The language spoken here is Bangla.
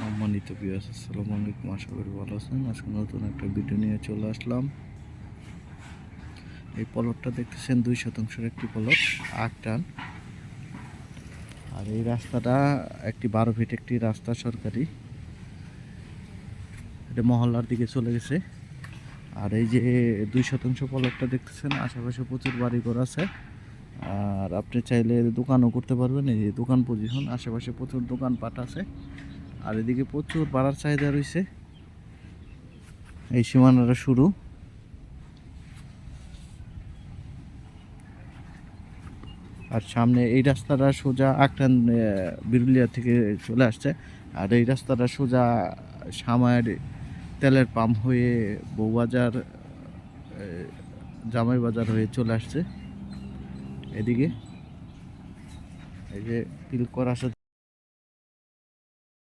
সম্মানিত বিয়াস আসসালামু আলাইকুম। আশা করি ভালো আছেন। আজকে নতুন একটা ভিডিও নিয়ে চলে আসলাম। এই পলটটা দেখতেছেন, দুই শতাংশের একটি পলট আট টান। আর এই রাস্তাটা একটি বারো ফিট একটি রাস্তা সরকারি। এটা মহল্লার দিকে চলে গেছে। আর এই যে দুই শতাংশ পলটটা দেখতেছেন, আশেপাশে প্রচুর বাড়িঘর আছে। আর আপনি চাইলে দোকানও করতে পারবেন। এই যে দোকান পজিশন আশেপাশে প্রচুর দোকানপাট আছে। আর এদিকে প্রচুর বাড়ার চাহিদা রয়েছে। এই সীমানাটা শুরু। আর সামনে এই রাস্তাটা সোজা আকটান বিরুলিয়া থেকে চলে আসছে। আর এই রাস্তাটা সোজা সামায়ের তেলের পাম্প হয়ে বউবাজার জামাই বাজার হয়ে চলে আসছে। এদিকে এই যে তিল করা